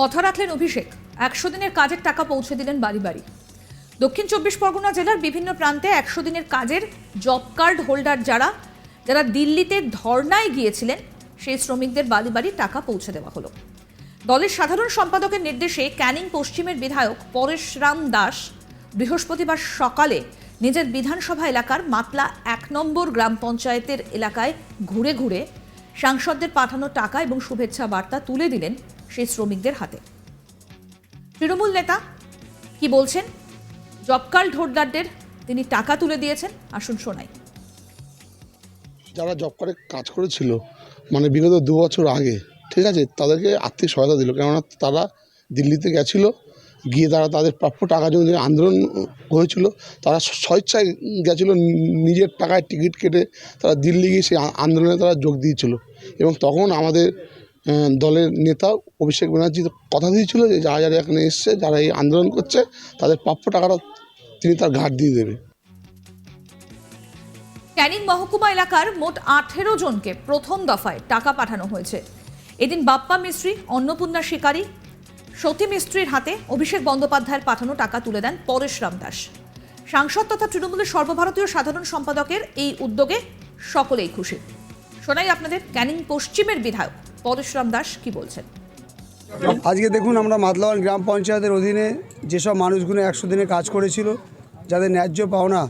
কথা রাখলেন অভিষেক। একশো দিনের কাজের টাকা পৌঁছে দিলেন বাড়ি বাড়ি। দক্ষিণ চব্বিশ পরগনা জেলার বিভিন্ন প্রান্তে একশো দিনের কাজের জব কার্ড হোল্ডার যারা যারা দিল্লিতে ধর্নায় গিয়েছিলেন, সেই শ্রমিকদের বাড়ি বাড়ি টাকা পৌঁছে দেওয়া হলো। দলের সাধারণ সম্পাদকের নির্দেশে ক্যানিং পশ্চিমের বিধায়ক পরেশরাম দাস বৃহস্পতিবার সকালে নিজের বিধানসভা এলাকার মাতলা এক নম্বর গ্রাম পঞ্চায়েতের এলাকায় ঘুরে ঘুরে সাংসদদের পাঠানো টাকা এবং শুভেচ্ছা বার্তা তুলে দিলেন সেই শ্রমিকদের হাতে। তৃণমূল নেতা কি বলছেন? জব কার্ড হোল্ডারদের তিনি টাকা তুলে দিয়েছেন। আসুন শোনাই। যারা জব করে কাজ করেছিল মানে বিগত দু বছর আগে, ঠিক আছে, তাদেরকে আর্থিক সহায়তা দিল। কেননা তারা দিল্লিতে গেছিল, গিয়ে তারা তাদের প্রাপ্য টাকার জন্য আন্দোলন হয়েছিল। তারা স্বেচ্ছায় গেছিল নিজের টাকায় টিকিট কেটে তারা দিল্লি গিয়ে সেই আন্দোলনে তারা যোগ দিয়েছিল। এবং তখন আমাদের দলের নেতা অভিষেক ব্যানার্জি কথা দিয়েছিল যে যারা যারা এখানে এসছে, যারা এই আন্দোলন করছে, তাদের প্রাপ্য টাকাটা তিনি তার ঘাট দিয়ে দেবে। ক্যানিং মহকুমা এলাকার মোট আঠেরো জনকে প্রথম দফায় টাকা পাঠানো হয়েছে। এদিন বাপ্পা মিস্ত্রি, অন্নপূর্ণা শিকারী, সতী মিস্ত্রির হাতে অভিষেক বন্দ্যোপাধ্যায়ের পাঠানো টাকা তুলে দেন পরেশরাম দাস। সাংসদ তথা তৃণমূলের সর্বভারতীয় সাধারণ সম্পাদকের এই উদ্যোগে সকলেই খুশি। শোনাই আপনাদের ক্যানিং পশ্চিমের বিধায়ক। পরেশরাম দাস কি বলছেন? আজকে দেখুন আমরা মাতলাওয়ান গ্রাম পঞ্চায়েতের অধীনে যেসব মানুষগুলো একশো দিনে কাজ করেছিল, যাদের ন্যায্য পাওনা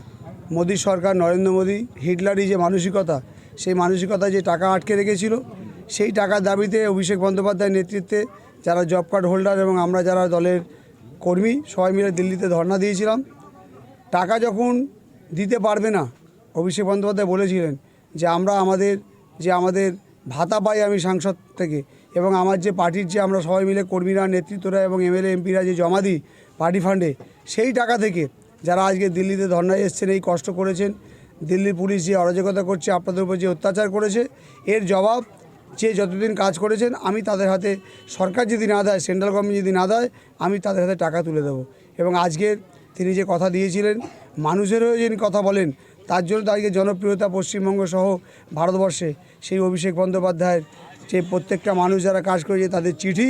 মোদী সরকার, নরেন্দ্র মোদী হিটলারি যে মানসিকতা, সেই মানসিকতা যে টাকা আটকে রেখেছিল, সেই টাকার দাবিতে অভিষেক বন্দ্যোপাধ্যায়ের নেতৃত্বে যারা জব কার্ড হোল্ডার এবং আমরা যারা দলের কর্মী, সবাই মিলে দিল্লিতে ধর্ণা দিয়েছিলাম। টাকা যখন দিতে পারবে না, অভিষেক বন্দ্যোপাধ্যায় বলেছিলেন যে আমরা আমাদের, যে আমাদের ভাতা পাই আমি সাংসদ থেকে এবং আমার যে পার্টির যে আমরা সবাই মিলে কর্মীরা, নেতৃত্বরা এবং এমএলএ, এমপিরা যে জমা দিই পার্টি ফান্ডে, সেই টাকা থেকে যারা আজকে দিল্লিতে ধর্নায় এসছেন, এই কষ্ট করেছেন, দিল্লির পুলিশ যে অরাজকতা করছে, আপনাদের উপর যে অত্যাচার করেছে, এর জবাব যে যতদিন কাজ করেছেন, আমি তাদের হাতে সরকার যদি না দেয়, সেন্ট্রাল গভর্নমেন্ট যদি না দেয়, আমি তাদের হাতে টাকা তুলে দেবো। এবং আজকের তিনি যে কথা দিয়েছিলেন, মানুষেরও যিনি কথা বলেন তার জন্য তো আজকে জনপ্রিয়তা পশ্চিমবঙ্গ সহ ভারতবর্ষে। সেই অভিষেক বন্দ্যোপাধ্যায়ের যে প্রত্যেকটা মানুষ যারা কাজ করেছে, তাদের চিঠি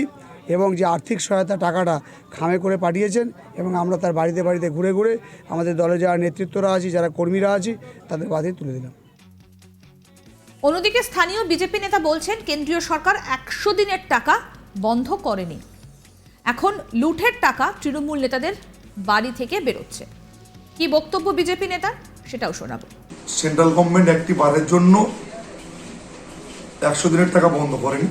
এবং যে আর্থিক সহায়তা টাকাটা খামে করে পাঠিয়েছেন এবং আমরা তার বাড়িতে বাড়িতে ঘুরে ঘুরে আমাদের দলে যারা নেতৃত্বরা আছি, যারা কর্মীরা আছি, তাদের বাদে তুলে দিলাম। অন্যদিকে স্থানীয় বিজেপি নেতা বলছেন, কেন্দ্রীয় সরকার একশো দিনের টাকা বন্ধ করেনি। এখন লুঠের টাকা তৃণমূল নেতাদের বাড়ি থেকে বেরোচ্ছে। কি বক্তব্য বিজেপি নেতার? সেটাও শোনাবো। সেন্ট্রাল গভর্নমেন্ট একটি বারের জন্য একশো দিনের টাকা বন্ধ করেনি।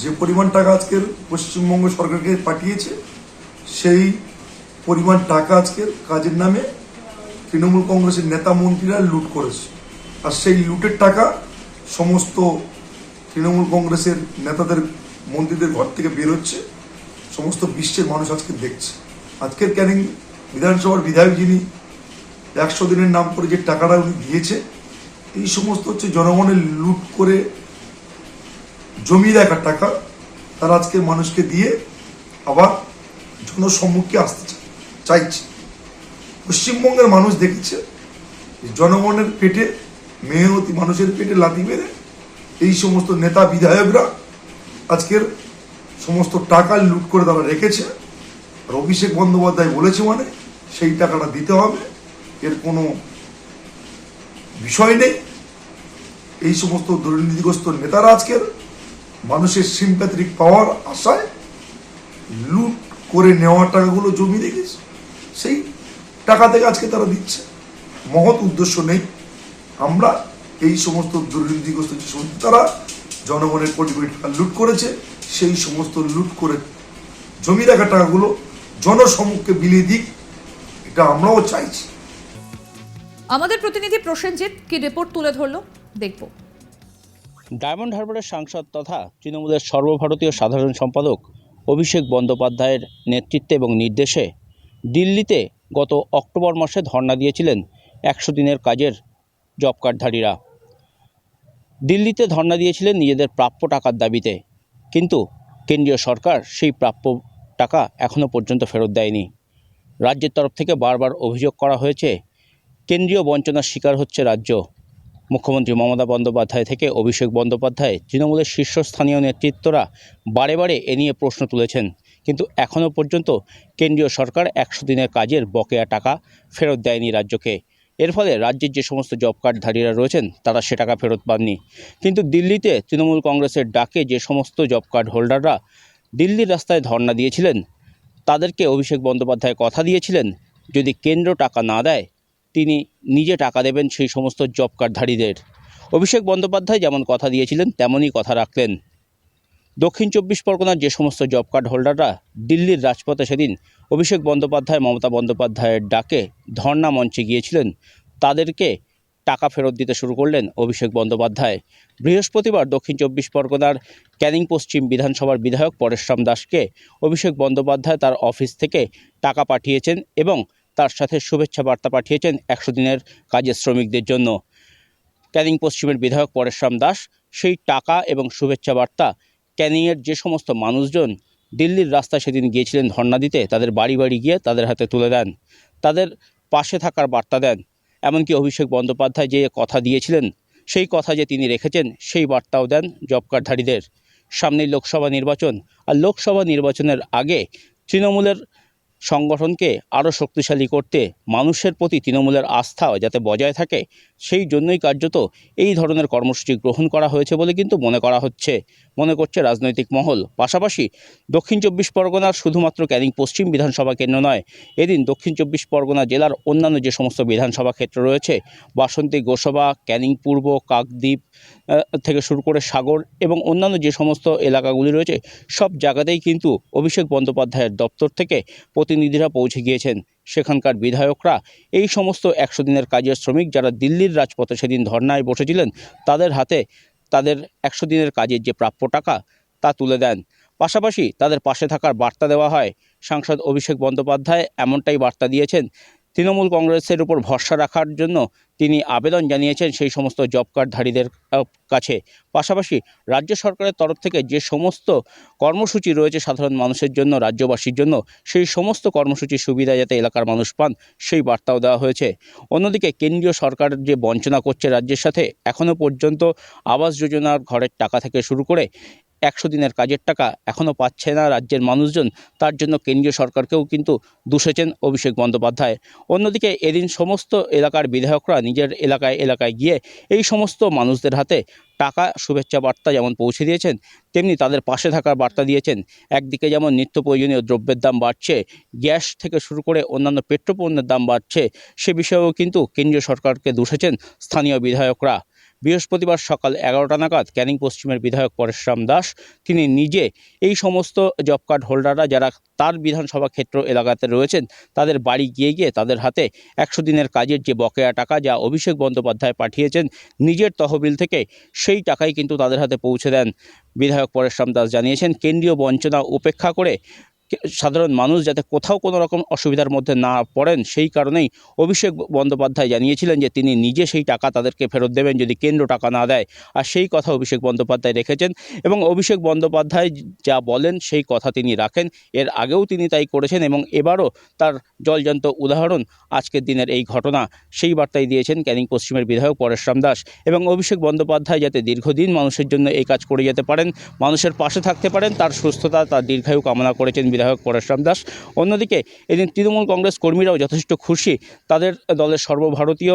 যে পরিমাণ টাকা আজকের পশ্চিমবঙ্গ সরকারকে পাঠিয়েছে, সেই পরিমাণ টাকা আজকের কাজের নামে তৃণমূল কংগ্রেসের নেতা মন্ত্রীরা লুট করেছে। আর সেই লুটের টাকা সমস্ত তৃণমূল কংগ্রেসের নেতাদের, মন্ত্রীদের ঘর থেকে বেরোচ্ছে সমস্ত বিশ্বের মানুষ আজকে দেখছে। আজকের ক্যানিং বিধানসভার বিধায়ক যিনি একশো দিনের নাম করে যে টাকাটা উনি দিয়েছে, এই সমস্ত হচ্ছে জনগণের লুট করে জমিয়ে রাখার টাকা তারা আজকে মানুষকে দিয়ে আবার জনসম্মুখে আসতে চাইছে। পশ্চিমবঙ্গের মানুষ দেখেছে জনগণের পেটে, মেহনতি মানুষের পেটে লাথি মেরে এই সমস্ত নেতা বিধায়করা আজকের সমস্ত টাকা লুট করে তারা রেখেছে। আর অভিষেক বন্দ্যোপাধ্যায় বলেছে মানে সেই টাকাটা দিতে হবে। এর কোনো বিষয় নেই। এই সমস্ত দুর্নীতিগ্রস্ত নেতারা আজকের মানুষের সিম্প্যাথিক পাওয়ার আশায় লুট করে নেওয়া টাকাগুলো জমি রেখেছে। সেই টাকা থেকে আজকে তারা দিচ্ছে। মহৎ উদ্দেশ্য নেই। আমরা এই সমস্ত দুর্নীতিগ্রস্ত যে সমস্ত তারা জনগণের কোটি কোটি টাকা লুট করেছে, সেই সমস্ত লুট করে জমি রাখা টাকাগুলো জনসম্মুখে বিলিয়ে দিক, এটা আমরাও চাইছি। আমাদের প্রতিনিধি প্রসেনজিৎ কি রিপোর্ট তুলে ধরলো? দেখব। ডায়মন্ড হারবারের সাংসদ তথা তৃণমূলের সর্বভারতীয় সাধারণ সম্পাদক অভিষেক বন্দ্যোপাধ্যায়ের নেতৃত্বে এবং নির্দেশে দিল্লিতে গত অক্টোবর মাসে ধর্ণা দিয়েছিলেন একশো দিনের কাজের জব কার্ডধারীরা দিল্লিতে ধর্ণা দিয়েছিলেন নিজেদের প্রাপ্য টাকার দাবিতে। কিন্তু কেন্দ্রীয় সরকার সেই প্রাপ্য টাকা এখনও পর্যন্ত ফেরত দেয়নি। রাজ্যের তরফ থেকে বারবার অভিযোগ করা হয়েছে কেন্দ্রীয় বঞ্চনার শিকার হচ্ছে রাজ্য। মুখ্যমন্ত্রী মমতা বন্দ্যোপাধ্যায় থেকে অভিষেক বন্দ্যোপাধ্যায় তৃণমূলের শীর্ষস্থানীয় নেতৃত্বরা বারে বারে এ নিয়ে প্রশ্ন তুলেছেন। কিন্তু এখনও পর্যন্ত কেন্দ্রীয় সরকার একশো দিনের কাজের বকেয়া টাকা ফেরত দেয়নি রাজ্যকে। এর ফলে রাজ্যের যে সমস্ত জব কার্ডধারীরা রয়েছেন, তারা সে টাকা ফেরত পাননি। কিন্তু দিল্লিতে তৃণমূল কংগ্রেসের ডাকে যে সমস্ত জব কার্ড হোল্ডাররা দিল্লির রাস্তায় ধর্ণা দিয়েছিলেন, তাদেরকে অভিষেক বন্দ্যোপাধ্যায় কথা দিয়েছিলেন, যদি কেন্দ্র টাকা না দেয় তিনি নিজে টাকা দেবেন সেই সমস্ত জব কার্ডধারীদের। অভিষেক বন্দ্যোপাধ্যায় যেমন কথা দিয়েছিলেন, তেমনই কথা রাখলেন। দক্ষিণ চব্বিশ পরগনার যে সমস্ত জব কার্ড হোল্ডাররা, দিল্লির রাজপথে সেদিন অভিষেক বন্দ্যোপাধ্যায়, মমতা বন্দ্যোপাধ্যায়ের ডাকে ধর্ণা মঞ্চে গিয়েছিলেন। তাদেরকে টাকা ফেরত দিতে শুরু করলেন অভিষেক বন্দ্যোপাধ্যায়। বৃহস্পতিবার দক্ষিণ চব্বিশ পরগনার ক্যানিং পশ্চিম বিধানসভার বিধায়ক পরেশরাম দাসকে অভিষেক বন্দ্যোপাধ্যায় তার অফিস থেকে টাকা পাঠিয়েছেন এবং তার সাথে শুভেচ্ছা বার্তা পাঠিয়েছেন একশো দিনের কাজের শ্রমিকদের জন্য। ক্যানিং পশ্চিমের বিধায়ক পরেশরাম দাস, সেই টাকা এবং শুভেচ্ছা বার্তা ক্যানিংয়ের যে সমস্ত মানুষজন দিল্লির রাস্তায় সেদিন গিয়েছিলেন ধর্ণা দিতে, তাদের বাড়ি বাড়ি গিয়ে তাদের হাতে তুলে দেন, তাদের পাশে থাকার বার্তা দেন। এমনকি অভিষেক বন্দ্যোপাধ্যায় যে কথা দিয়েছিলেন, সেই কথা যে তিনি রেখেছেন, সেই বার্তাও দেন জব কার্ডধারীদের সামনেই লোকসভা নির্বাচন, আর লোকসভা নির্বাচনের আগে তৃণমূলের সংগঠনকে আরও শক্তিশালী করতে মানুষের প্রতি তৃণমূলের আস্থা যাতে বজায় থাকে, সেই জন্যই কার্যত এই ধরনের কর্মসূচি গ্রহণ করা হয়েছে বলে কিন্তু মনে করা হচ্ছে। মনে করছে রাজনৈতিক মহল। পাশাপাশি দক্ষিণ চব্বিশ পরগনার শুধুমাত্র ক্যানিং পশ্চিম বিধানসভা কেন্দ্র নয়, এদিন দক্ষিণ চব্বিশ পরগনা জেলার অন্যান্য যে সমস্ত বিধানসভা ক্ষেত্র রয়েছে, বাসন্তী, গোসবা, ক্যানিং পূর্ব, কাকদ্বীপ থেকে শুরু করে সাগর এবং অন্যান্য যে সমস্ত এলাকাগুলি রয়েছে, সব জায়গাতেই কিন্তু অভিষেক বন্দ্যোপাধ্যায়ের দপ্তর থেকে প্রতিনিধিরা পৌঁছে গিয়েছেন। সেখানকার বিধায়করা এই সমস্ত একশো দিনের কাজের শ্রমিক যারা দিল্লির রাজপথে সেদিন ধর্নায় বসেছিলেন, তাদের হাতে তাদের একশো দিনের কাজের যে প্রাপ্য টাকা, তা তুলে দেন। পাশাপাশি তাদের পাশে থাকার বার্তা দেওয়া হয়। সাংসদ অভিষেক বন্দ্যোপাধ্যায় এমনটাই বার্তা দিয়েছেন তৃণমূল কংগ্রেসের উপর ভরসা রাখার জন্য তিনি আবেদন জানিয়েছেন সেই সমস্ত জব কার্ডধারীদের কাছে। পাশাপাশি রাজ্য সরকারের তরফ থেকে যে সমস্ত কর্মসূচি রয়েছে সাধারণ মানুষের জন্য, রাজ্যবাসীর জন্য, সেই সমস্ত কর্মসূচির সুবিধা যাতে এলাকার মানুষ পান, সেই বার্তাও দেওয়া হয়েছে। অন্যদিকে কেন্দ্রীয় সরকার যে বঞ্চনা করছে রাজ্যের সাথে এখনও পর্যন্ত আবাস যোজনার ঘরের টাকা থেকে শুরু করে একশো দিনের কাজের টাকা এখনও পাচ্ছে না রাজ্যের মানুষজন। তার জন্য কেন্দ্রীয় সরকারকেও কিন্তু দূষেছেন অভিষেক বন্দ্যোপাধ্যায়। অন্যদিকে এদিন সমস্ত এলাকার বিধায়করা নিজের এলাকায় এলাকায় গিয়ে এই সমস্ত মানুষদের হাতে টাকা, শুভেচ্ছা বার্তা যেমন পৌঁছে দিয়েছেন, তেমনি তাদের পাশে থাকার বার্তা দিয়েছেন। একদিকে যেমন নিত্য প্রয়োজনীয় দ্রব্যের দাম বাড়ছে, গ্যাস থেকে শুরু করে অন্যান্য পেট্রোপণ্যের দাম বাড়ছে, সে বিষয়েও কিন্তু কেন্দ্রীয় সরকারকে দূষেছেন স্থানীয় বিধায়করা। বৃহস্পতিবার সকাল এগারোটা নাগাদ ক্যানিং পশ্চিমের বিধায়ক পরেশরাম দাস, তিনি নিজে এই সমস্ত জব কার্ড হোল্ডাররা যারা তার বিধানসভা ক্ষেত্র এলাকাতে রয়েছেন, তাদের বাড়ি গিয়ে গিয়ে তাদের হাতে একশো দিনের কাজের যে বকেয়া টাকা যা অভিষেক বন্দ্যোপাধ্যায় পাঠিয়েছেন, নিজের তহবিল থেকে সেই টাকাই কিন্তু তাদের হাতে পৌঁছে দেন। বিধায়ক পরেশরাম দাস জানিয়েছেন, কেন্দ্রীয় বঞ্চনা উপেক্ষা করে সাধারণ মানুষ যাতে কোথাও কোনো রকম অসুবিধার মধ্যে না পড়েন, সেই কারণেই অভিষেক বন্দ্যোপাধ্যায় জানিয়েছিলেন যে তিনি নিজে সেই টাকা তাদেরকে ফেরত দেবেন যদি কেন্দ্র টাকা না দেয়। আর সেই কথা অভিষেক বন্দ্যোপাধ্যায় রেখেছেন এবং অভিষেক বন্দ্যোপাধ্যায় যা বলেন সেই কথা তিনি রাখেন। এর আগেও তিনি তাই করেছেন এবং এবারও তার জলজন্ত উদাহরণ আজকের দিনের এই ঘটনা। সেই বার্তাই দিয়েছেন ক্যানিং পশ্চিমের বিধায়ক পরেশরাম দাস এবং অভিষেক বন্দ্যোপাধ্যায় যাতে দীর্ঘদিন মানুষের জন্য এই কাজ করে যেতে পারেন, মানুষের পাশে থাকতে পারেন, তার সুস্থতা, তার দীর্ঘায়ু কামনা করেছেন বিধায়ক পরেশরাম দাস অন্যদিকে এদিন তৃণমূল কংগ্রেস কর্মীরাও যথেষ্ট খুশি। তাদের দলের সর্বভারতীয়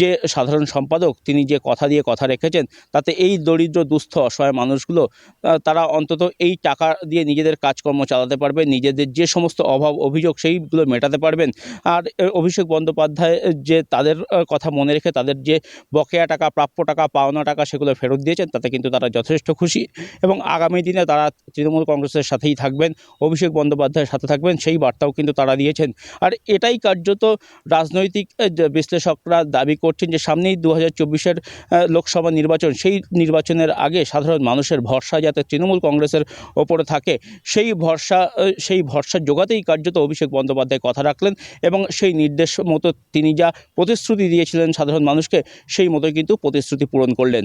যে সাধারণ সম্পাদক, তিনি যে কথা দিয়ে কথা রেখেছেন, তাতে এই দরিদ্র, দুস্থ, অসহায় মানুষগুলো তারা অন্তত এই টাকা দিয়ে নিজেদের কাজকর্ম চালাতে পারবে, নিজেদের যে সমস্ত অভাব, অভিযোগ, সেইগুলো মেটাতে পারবেন। আর অভিষেক বন্দ্যোপাধ্যায় যে তাদের কথা মনে রেখে তাদের যে বকেয়া টাকা, প্রাপ্য টাকা, পাওনা টাকা সেগুলো ফেরত দিয়েছেন, তাতে কিন্তু তারা যথেষ্ট খুশি। এবং আগামী দিনে তারা তৃণমূল কংগ্রেসের সাথেই থাকবেন। অভিষেক বন্দ্যোপাধ্যায়ের সাথে থাকবেন, সেই বার্তাও কিন্তু তারা দিয়েছেন। আর এটাই কার্যত রাজনৈতিক বিশ্লেষকরা দাবি করছেন যে সামনেই দু হাজার লোকসভা নির্বাচন, সেই নির্বাচনের আগে সাধারণ মানুষের ভরসা যাতে তৃণমূল কংগ্রেসের ওপরে থাকে, সেই ভরসা সেই ভরসা জোগাতেই কার্যত অভিষেক বন্দ্যোপাধ্যায় কথা রাখলেন এবং সেই নির্দেশ মতো তিনি যা প্রতিশ্রুতি দিয়েছিলেন সাধারণ মানুষকে, সেই মতোই কিন্তু প্রতিশ্রুতি পূরণ করলেন।